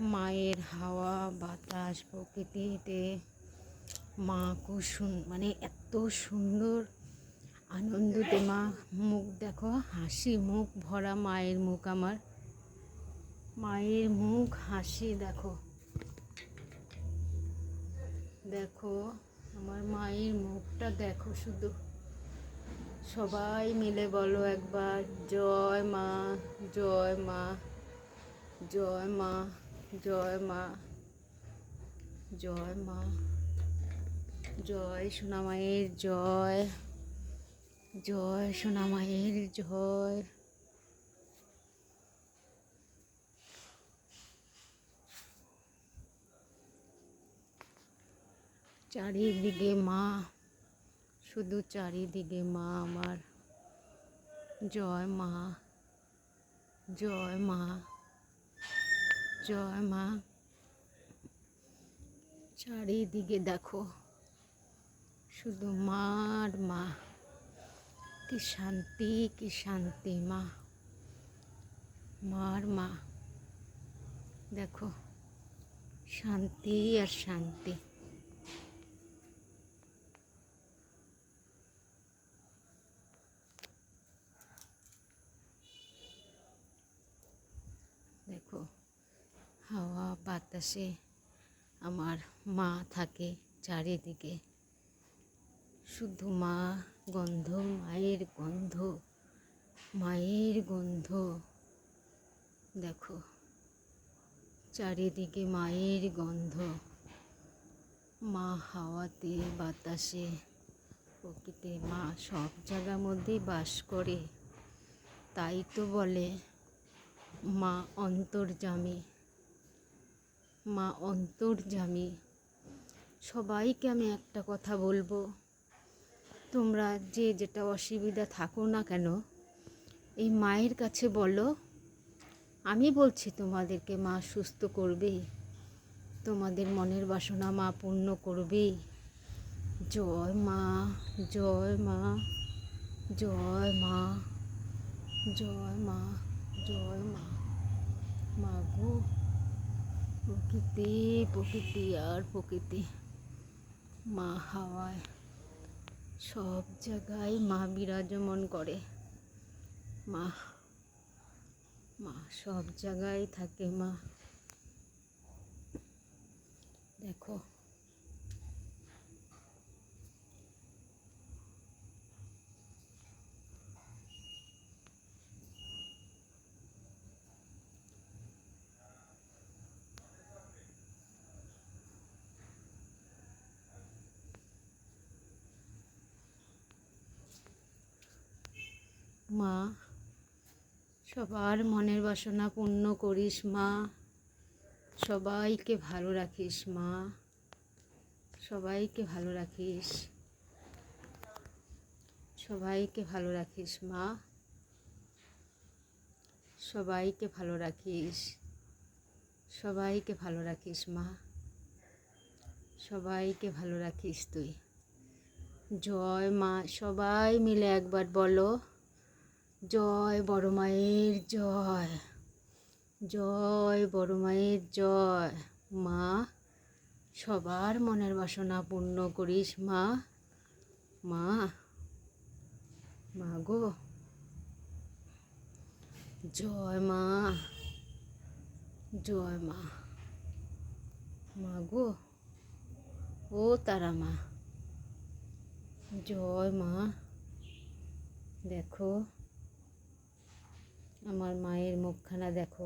মায়ের হাওয়া, বাতাস প্রকৃতিতে। মা সুন- মানে এত সুন্দর আনন্দতে মা। মুখ দেখো, হাসি, মুখ ভরা মায়ের মুখ আমার। মায়ের মুখ, হাসি দেখো। দেখো, আমার মায়ের মুখটা দেখো শুধু। সবাই মিলে বলো একবার, জয় মা জয় মা জয় মা। জয় মা জয় মা, জয় সোনামায়ের জয় জয় সোনামায়ের জয়। চারিদিকে মা, শুধু চারিদিকে মা আমার। জয় মা জয় মা। জয় মা। চারিদিকে দেখো, শুধু মার মা। কি শান্তি কি শান্তি মা। মার মা। দেখো, শান্তি আর শান্তি দেখো হাওয়া বাতাসে আমার মা থাকে চারিদিকে। শুধু মা গন্ধ, মায়ের গন্ধ মায়ের গন্ধ। দেখো, চারিদিকে মায়ের গন্ধ। মা হাওয়াতে, বাতাসে প্রকৃতি মা সব জায়গার মধ্যেই বাস করে। তাই তো বলে মা অন্তর্জামী মা অন্তর্জামী সবাইকে আমি একটা কথা বলব। তোমরা যে যেটা অসুবিধা থাকো না কেন, এই মায়ের কাছে বলো। আমি বলছি, তোমাদেরকে মা সুস্থ করবে তোমাদের মনের বাসনা মা পূর্ণ করবে জয় মা জয় মা জয় মা জয় মা জয় মা। মা গো। প্রকৃতি প্রকৃতি আর প্রকৃতি। মা হাওয়ায় সব জায়গায় মা বিরাজমান করে। মা মা সব জায়গায় থাকে মা। দেখো। মা, সবার মনের বাসনা পূর্ণ করিস মা, সবাইকে ভালো রাখিস মা, সবাইকে ভালো রাখিস, সবাইকে ভালো রাখিস মা, সবাইকে ভালো রাখিস, সবাইকে ভালো রাখিস মা, সবাইকে ভালো রাখিস তুই। জয় মা, সবাই মিলে একবার বলো। জয় বড় মায়ের জয় জয় বড় মায়ের জয়। মা, সবার মনের বাসনা পূর্ণ করিস মা। মা মা গো। জয় মা জয় মা। মা গো, ও তারা মা। জয় মা। দেখো আমার মায়ের মুখখানা দেখো।